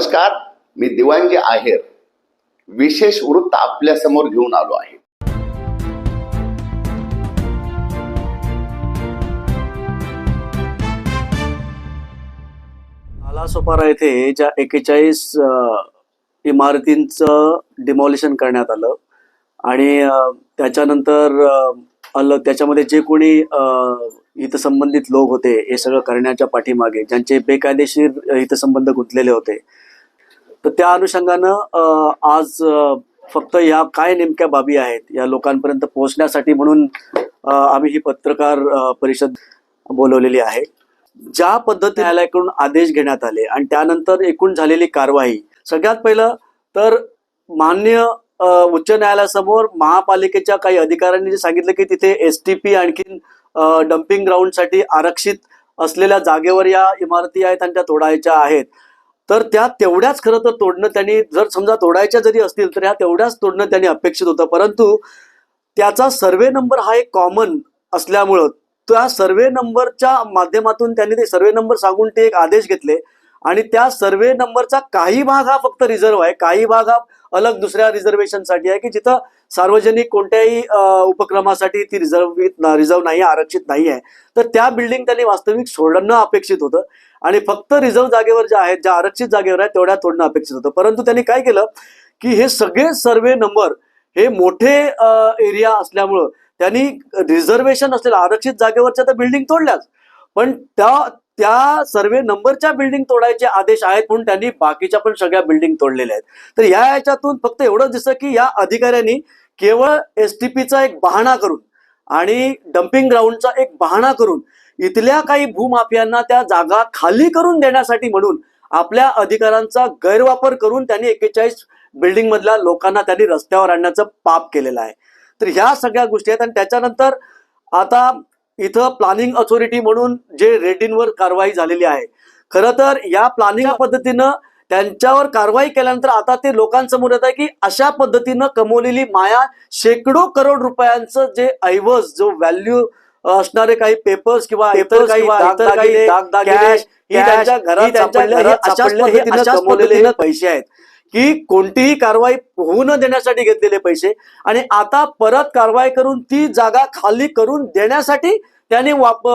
नमस्कार मी दिवांजी आहेर विशेष वृत्त आपल्यासमोर घेऊन आलो आहे. आलासोपारा येथे ज्या एकेचाळीस इमारतींचं डिमॉलिशन करण्यात आलं आणि त्याच्यानंतर आलं त्याच्यामध्ये जे कोणी हितसंबंधित लोक होते हे सगळं करण्याच्या पाठीमागे ज्यांचे बेकायदेशीर हितसंबंध गुंतलेले होते तर त्या अनुषंगानं आज फक्त या काय नेमक्या बाबी आहेत या लोकांपर्यंत पोहोचण्यासाठी म्हणून आम्ही ही पत्रकार परिषद बोलवलेली आहे. ज्या पद्धती न्यायालयाकडून आदेश घेण्यात आले आणि त्यानंतर एकूण झालेली कारवाई सगळ्यात पहिलं तर मान्य उच्च न्यायालयासमोर महापालिकेच्या काही अधिकाऱ्यांनी जे सांगितलं की तिथे एस टी पी आणखीन डम्पिंग ग्राउंडसाठी आरक्षित असलेल्या जागेवर या इमारती आहेत आणि त्या तोडायच्या आहेत. तर त्या तेवढ्याच खरं तर तोडणं त्यांनी जर समजा तोडायच्या जरी असतील तर ह्या तेवढ्याच तोडणं त्यांनी अपेक्षित होतं. परंतु त्याचा सर्वे नंबर हा एक कॉमन असल्यामुळं त्या सर्वे नंबरच्या माध्यमातून त्यांनी ते सर्वे नंबर सांगून ते एक आदेश घेतले. आणि त्या सर्वे नंबरचा काही भाग हा फक्त रिझर्व्ह आहे. काही भाग हा अलग दुसऱ्या रिझर्वेशनसाठी आहे की जिथं सार्वजनिक कोणत्याही उपक्रमासाठी ती रिझर्व रिझर्व नाही आहे, आरक्षित नाही आहे. तर त्या बिल्डिंग त्यांनी वास्तविक सोडणं अपेक्षित होतं. आणि फक्त रिझर्व जागेवर ज्या आहेत ज्या आरक्षित जागेवर आहेत तेवढ्या तोडणं अपेक्षित होतं. परंतु त्यांनी काय केलं की हे सगळे सर्वे नंबर हे मोठे एरिया असल्यामुळं त्यांनी रिझर्वेशन असलेल्या आरक्षित जागेवरच्या तर बिल्डिंग तोडल्याच. पण त्या त्या सर्वे नंबरच्या बिल्डिंग तोडायचे आदेश आहेत म्हणून त्यांनी बाकीच्या पण सगळ्या बिल्डिंग तोडलेल्या आहेत. तर या याच्यातून फक्त एवढं दिसतं की या अधिकाऱ्यांनी केवळ एस टी पीचा एक बहाणा करून आणि डम्पिंग ग्राउंडचा एक बहाणा करून इथल्या काही भूमाफियांना त्या जागा खाली करून देण्यासाठी म्हणून आपल्या अधिकारांचा गैरवापर करून त्यांनी एकेचाळीस बिल्डिंग मधल्या लोकांना त्यांनी रस्त्यावर आणण्याचं पाप केलेलं आहे. तर ह्या सगळ्या गोष्टी आहेत आणि त्याच्यानंतर आता इथं प्लॅनिंग अथॉरिटी म्हणून जे रेड्डींवर कारवाई झालेली आहे. खरं तर या प्लॅनिंग पद्धतीनं त्यांच्यावर कारवाई केल्यानंतर आता ते लोकांसमोर येत आहे की अशा पद्धतीनं कमवलेली माया शेकडो करोड रुपयांचं जे ऐवज जो व्हॅल्यू असणारे काही पेपर्स किंवा इतर काही cash, ही त्यांच्या घरात पद्धतीनं कमवलेले पैसे आहेत. की कोणतीही कारवाई होऊ न देण्यासाठी घेतलेले पैसे आणि आता परत कारवाई करून ती जागा खाली करून देण्यासाठी त्यांनी वाप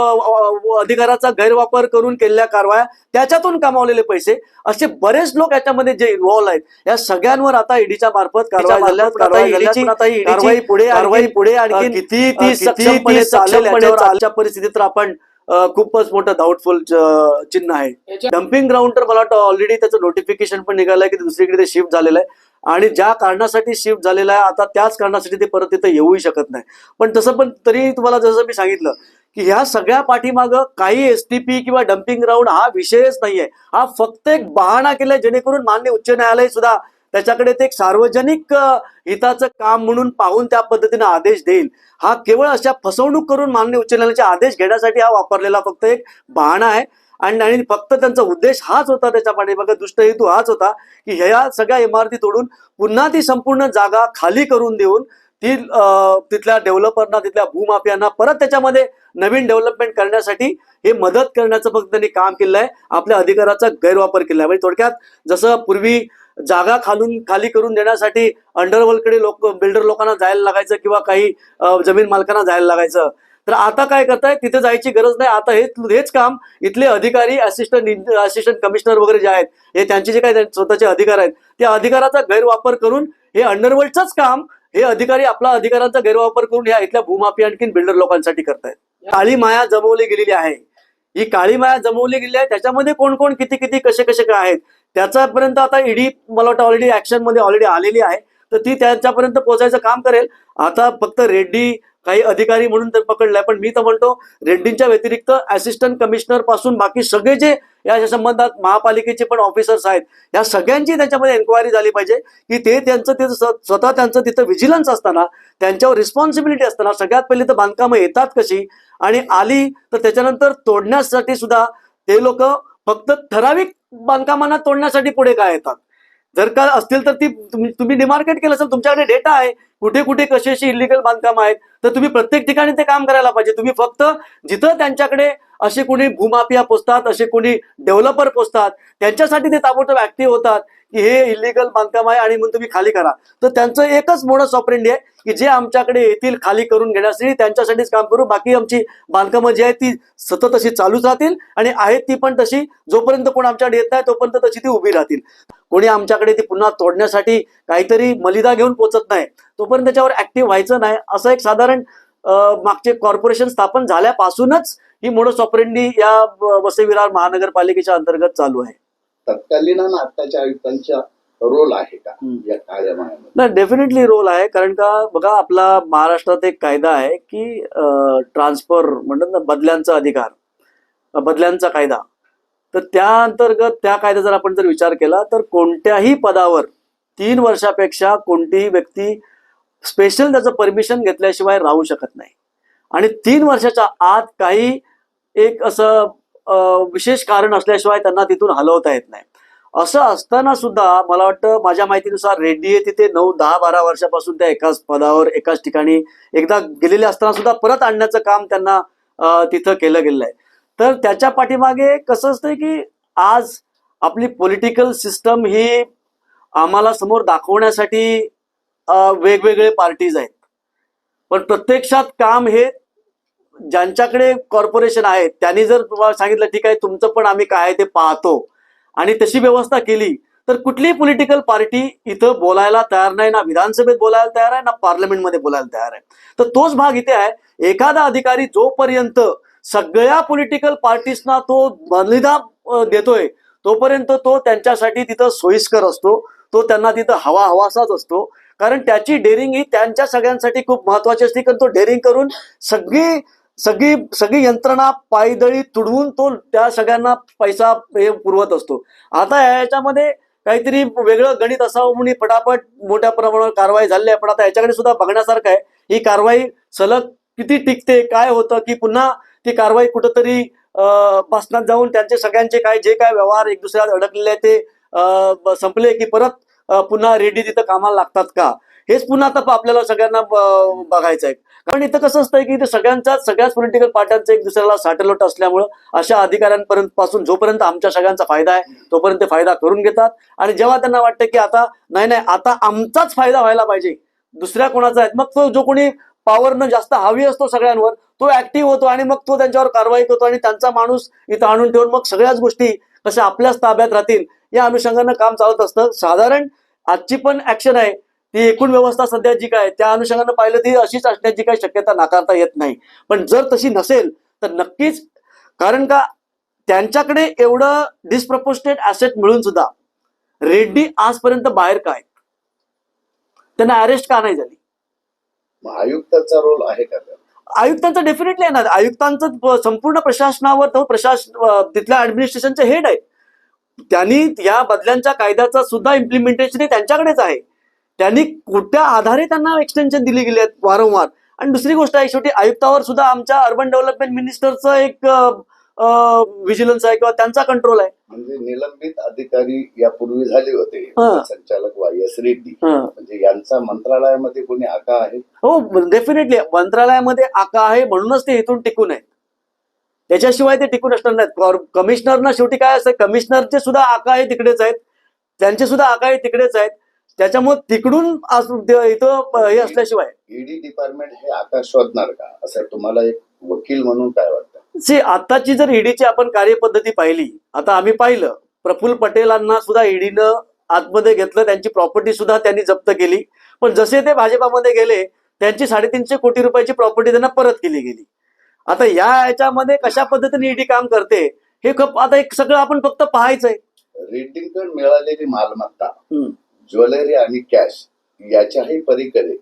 अधिकाराचा गैरवापर करून केलेल्या कारवाया त्याच्यातून कमावलेले पैसे असे बरेच लोक याच्यामध्ये जे इन्व्हॉल्व आहेत या सगळ्यांवर आता ईडीच्या मार्फत कारवाई ईडीची कारवाई पुढे कारवाई पुढे आणखी किती ती परिस्थितीत आपण खूपच मोठं डाऊटफुल चिन्ह आहे. डम्पिंग ग्राउंड तर मला वाटतं ऑलरेडी त्याचं नोटिफिकेशन पण निघालंय की ते दुसरीकडे ते शिफ्ट झालेलं आहे. आणि ज्या कारणासाठी शिफ्ट झालेलं आहे आता त्याच कारणासाठी ते परत तिथं येऊही शकत नाही. पण तसं पण तरी तुम्हाला जसं मी सांगितलं की ह्या सगळ्या पाठीमागं काही एस टी पी किंवा डम्पिंग ग्राउंड हा विषयच नाहीये. हा फक्त एक बहाणा केलाय जेणेकरून मान्य उच्च न्यायालय सुद्धा त्याच्याकडे ते एक सार्वजनिक हिताचं काम म्हणून पाहून त्या पद्धतीने आदेश देईल. हा केवळ अशा फसवणूक करून मान्य उच्च न्यायालयाचे आदेश घेण्यासाठी हा वापरलेला फक्त एक बहाणा आहे. आणि आणि फक्त त्यांचा उद्देश हाच होता त्याच्या पाठीमागे दुष्ट हेतू हाच होता की ह्या सगळ्या इमारती तोडून पुन्हा ती संपूर्ण जागा खाली करून देऊन ती तिथल्या डेव्हलपरना तिथल्या भूमाफियांना परत त्याच्यामध्ये नवीन डेव्हलपमेंट करण्यासाठी हे मदत करण्याचं फक्त त्यांनी काम केलं आहे. आपल्या अधिकाराचा गैरवापर केला आहे. म्हणजे थोडक्यात जसं पूर्वी जागा खालून खाली करून देण्यासाठी अंडरवर्ल्डकडे लोक बिल्डर लोकांना जायला लागायचं किंवा काही जमीन मालकांना जायला लागायचं. तर आता काय करताय? तिथे जायची गरज नाही. आता हेच हेच काम इथले अधिकारी असिस्टंट असिस्टंट कमिशनर वगैरे जे आहेत हे त्यांचे जे काही स्वतःचे अधिकार आहेत त्या अधिकाराचा गैरवापर करून हे अंडरवर्ल्डचंच काम हे अधिकारी आपला अधिकारांचा गैरवापर करून ह्या इथल्या भूमाफी आणखीन बिल्डर लोकांसाठी करतायत. काळी माया जमवली गेलेली आहे. ही काळी माया जमवली गेली आहे. त्याच्यामध्ये कोण कोण किती किती कसे कसे काय आहेत? त्याच्यापर्यंत आता ईडी मला वाटतं ऑलरेडी ऍक्शनमध्ये ऑलरेडी आलेली आहे. तर ती त्याच्यापर्यंत पोहोचायचं काम करेल. आता फक्त रेड्डी काही अधिकारी म्हणून तर पकडलाय पण मी तर म्हणतो रेड्डींच्या व्यतिरिक्त असिस्टंट कमिशनरपासून बाकी सगळे जे या संबंधात महापालिकेचे पण ऑफिसर्स आहेत या सगळ्यांची त्याच्यामध्ये एन्क्वायरी झाली पाहिजे की ते त्यांचं ते स्वतः त्यांचं तिथं व्हिजिलन्स असताना त्यांच्यावर रिस्पॉन्सिबिलिटी असताना सगळ्यात पहिले तर बांधकामं येतात कशी? आणि आली तर त्याच्यानंतर तोडण्यासाठी सुद्धा ते लोक फक्त ठराविक बांधकामांना तोडण्यासाठी पुढे काय येतात? जर का असतील तर ती तुम्ही डिमार्केट केलं असेल तुमच्याकडे डेटा आहे. कुठे कुठे कशी अशी इलिगल बांधकाम आहेत? तर तुम्ही प्रत्येक ठिकाणी ते काम करायला पाहिजे. तुम्ही फक्त जिथं त्यांच्याकडे असे कोणी भूमाफिया पोचतात असे कोणी डेव्हलपर पोचतात त्यांच्यासाठी ते ताबडतोब ऍक्टिव्ह होतात. की हे इलिगल बांधकाम आहे आणि म्हणून तुम्ही खाली करा. तर त्यांचं एकच मोडस ऑपरेंडी आहे की जे आमच्याकडे येतील खाली करून घेण्यासाठी त्यांच्यासाठीच काम करू. बाकी आमची बांधकामं जी आहेत ती सतत अशी चालूच राहतील आणि आहेत ती पण तशी जोपर्यंत कोण आमच्याकडे येत नाही तोपर्यंत तशी ती उभी राहतील. कोणी आमच्याकडे ती पुन्हा तोडण्यासाठी काहीतरी मलिदा घेऊन पोचत नाही. तोपर्यंत त्याच्यावर ऍक्टिव्ह व्हायचं नाही. असं एक साधारण मागचे कॉर्पोरेशन स्थापन झाल्यापासूनच ही मोडस ऑपरेंडी या व- वसई विरार महानगरपालिकेच्या अंतर्गत चालू आहे. तत्कालीन आणि आत्ताच्या आयुक्तांचा रोल आहे का. या काळ्या नाही डेफिनेटली रोल आहे. कारण का बघा आपला महाराष्ट्रात एक कायदा आहे की ट्रान्सफर म्हणतात ना बदल्यांचा अधिकार. बदल्यांचा कायदा. तर त्या अंतर्गत त्या कायद्याचा जर आपण जर विचार केला तर कोणत्याही पदावर तीन वर्षापेक्षा कोणतीही व्यक्ती स्पेशल त्याचं परमिशन घेतल्याशिवाय राहू शकत नाही. आणि तीन वर्षाच्या आत काही एक असं विशेष कारण असल्याशिवाय त्यांना तिथून हलवता येत नाही. असं असताना सुद्धा मला वाटतं माझ्या माहितीनुसार रेड्डी हे तिथे नऊ दहा बारा वर्षापासून त्या एकाच पदावर एकाच ठिकाणी एकदा गेलेले असताना सुद्धा परत आणण्याचं काम त्यांना तिथं केलं गेलं आहे तर त्याच्या पाठीमागे कसं असतंय की आज आपली पॉलिटिकल सिस्टम ही आम्हाला समोर दाखवण्यासाठी वेगवेगळे पार्टीज आहेत. पण प्रत्यक्षात काम हे ज्यांच्याकडे कॉर्पोरेशन आहे त्यांनी जर तुम्हाला सांगितलं ठीक आहे तुमचं पण आम्ही काय आहे ते पाहतो. आणि तशी व्यवस्था केली तर कुठलीही पॉलिटिकल पार्टी इथं बोलायला तयार नाही ना विधानसभेत बोलायला तयार आहे ना पार्लमेंटमध्ये बोलायला तयार आहे. तर तोच भाग इथे आहे. एखादा अधिकारी जोपर्यंत सगळ्या पॉलिटिकल पार्टीजना तो बलिदा देतोय तोपर्यंत तो त्यांच्यासाठी तिथं सोयीस्कर असतो तो त्यांना तिथं हवा हवासाच असतो. कारण त्याची डेअरिंग ही त्यांच्या सगळ्यांसाठी खूप महत्वाची असते कारण तो डेअरिंग करून सगळी सगळी सगळी यंत्रणा पायदळी तुडवून तो त्या सगळ्यांना पैसा हे पुरवत असतो. आता याच्यामध्ये काहीतरी वेगळं गणित असावं म्हणून पटापट मोठ्या प्रमाणावर कारवाई झाली आहे. पण आता याच्याकडे सुद्धा बघण्यासारखं आहे. ही कारवाई सलग किती टिकते काय होतं की पुन्हा ती कारवाई कुठंतरी भाषणात जाऊन त्यांचे सगळ्यांचे काय जे काय व्यवहार एक दुसऱ्यात अडकलेले ते संपले की परत पुन्हा रेडी तिथं कामाला लागतात का? हेच पुन्हा आता आपल्याला सगळ्यांना बघायचं आहे. कारण इथं कसं असतंय की इथं सगळ्यांचा सगळ्याच पॉलिटिकल पार्ट्यांचं एक दुसऱ्याला साटेलोट असल्यामुळं अशा अधिकाऱ्यांपर्यंत पासून जोपर्यंत आमच्या सगळ्यांचा फायदा आहे तोपर्यंत ते फायदा करून घेतात. आणि जेव्हा त्यांना वाटतं की आता नाही नाही आता आमचाच फायदा व्हायला पाहिजे. दुसऱ्या कोणाचा आहे मग तो जो कोणी पॉवरनं जास्त हवी असतो सगळ्यांवर तो ऍक्टिव्ह होतो आणि मग तो त्यांच्यावर कारवाई करतो आणि त्यांचा माणूस इथं आणून ठेवून मग सगळ्याच गोष्टी कशा आपल्याच ताब्यात राहतील या अनुषंगानं काम चालत असतं. साधारण आजची पण ऍक्शन आहे. ती एकूण व्यवस्था सध्या जी काय त्या अनुषंगानं पाहिलं ती अशीच असण्याची काही शक्यता नाकारता येत नाही. पण जर तशी नसेल तर नक्कीच कारण का त्यांच्याकडे एवढं डिस्प्रपोर्शनेट ऍसेट मिळून सुद्धा रेड्डी आजपर्यंत बाहेर काय त्यांना अरेस्ट का नाही झाली? आयुक्ताचा रोल आहे का? आयुक्तांचं डेफिनेटली आहे ना. आयुक्तांचं संपूर्ण प्रशासनावर तो प्रशासन तिथल्या ऍडमिनिस्ट्रेशनचे हेड आहे त्यांनी या बदल्यांच्या कायद्याचं सुद्धा इम्प्लिमेंटेशन हे त्यांच्याकडेच आहे. त्यांनी कुठल्या आधारे त्यांना एक्सटेन्शन दिली गेली आहेत वारंवार. आणि दुसरी गोष्ट आहे शेवटी आयुक्तावर सुद्धा आमच्या अर्बन डेव्हलपमेंट मिनिस्टरचं एक व्हिजिलन्स आहे किंवा त्यांचा कंट्रोल आहे. म्हणजे निलंबित अधिकारी यापूर्वी झाले होते. हा. संचालक वाय एस रेड्डी. हं. म्हणजे यांचा मंत्रालयामध्ये कोणी आका आहे? हो डेफिनेटली मंत्रालयामध्ये आका आहे म्हणूनच ते इथून टिकून आहेत. त्याच्याशिवाय ते टिकून असणार नाहीत. कमिशनरना शेवटी काय असतं? कमिशनरचे सुद्धा आका आहे तिकडेच आहेत. त्यांचे सुद्धा आका आहे तिकडेच आहेत. त्याच्यामुळे तिकडून आज इथं हे असल्याशिवाय. ईडी डिपार्टमेंट हे आकाश शोधणार का? असं तुम्हाला एक वकील म्हणून काय वाटतं? सी आताची जर ईडीची आपण कार्यपद्धती पाहिली आता आम्ही पाहिलं प्रफुल्ल पटेलांना सुद्धा ईडीनं आतमध्ये घेतलं त्यांची प्रॉपर्टी सुद्धा त्यांनी जप्त केली. पण जसे ते भाजपामध्ये गेले त्यांची साडेतीनशे कोटी रुपयाची प्रॉपर्टी त्यांना परत केली गेली. आता या याच्यामध्ये कशा पद्धतीने ईडी काम करते हे खूप आता एक सगळं आपण फक्त पाहायचंय. रेड्डींकडून मिळालेली मालमत्ता. ज्वेलरी आणि कॅश याच्याही पलीकडे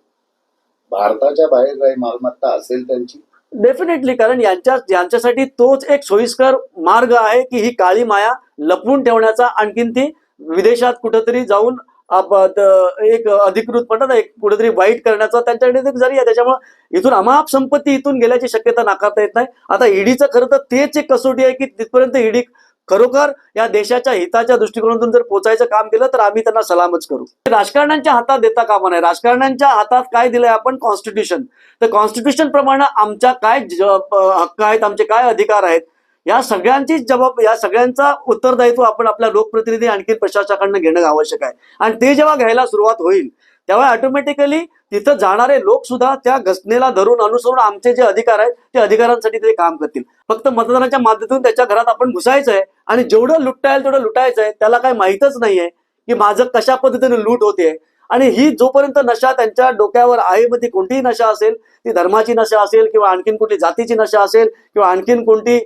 भारताच्या बाहेर काही मालमत्ता असेल त्यांची? डेफिनेटली कारण यांच्या यांच्यासाठी तोच एक सोयीस्कर मार्ग आहे की ही काळी माया लपवून ठेवण्याचा आणखीन ती विदेशात कुठंतरी जाऊन आप- एक अधिकृत म्हणतात एक कुठेतरी वाईट करण्याचा त्यांच्याकडे जरी आहे. त्याच्यामुळे इथून अमाप संपत्ती इथून गेल्याची शक्यता नाकारता येत नाही. आता ईडीचं खरं तर तेच एक कसोटी आहे की तिथपर्यंत ईडी खरोखर या देशाच्या हिताच्या दृष्टिकोनातून जर पोचायचं काम केलं तर आम्ही त्यांना सलामच करू. राजकारण्यांच्या हातात देता कामा नाही राजकारण्यांच्या हातात काय दिलंय आपण? कॉन्स्टिट्यूशन तर कॉन्स्टिट्यूशन प्रमाणे आमच्या काय हक्क आहेत आमचे काय अधिकार आहेत या सगळ्यांची जबाब या सगळ्यांचा उत्तरदायित्व आपण आपल्या लोकप्रतिनिधी आणखी प्रशासकांना घेणं आवश्यक आहे. आणि ते जेव्हा घ्यायला सुरुवात होईल त्यामुळे ऑटोमॅटिकली तिथं जाणारे लोक सुद्धा त्या घटनेला धरून अनुसरून आमचे जे अधिकार आहेत ते अधिकारांसाठी ते काम करतील. फक्त मतदानाच्या माध्यमातून त्याच्या घरात आपण घुसायचं आहे आणि जेवढं लुटता येईल तेवढं लुटायचं आहे त्याला काही माहीतच नाहीये की माझं कशा पद्धतीने लूट होते. आणि ही जोपर्यंत नशा त्यांच्या डोक्यावर आहे मग ती कोणतीही नशा असेल ती धर्माची नशा असेल किंवा आणखीन कुठली जातीची नशा असेल किंवा आणखीन कोणती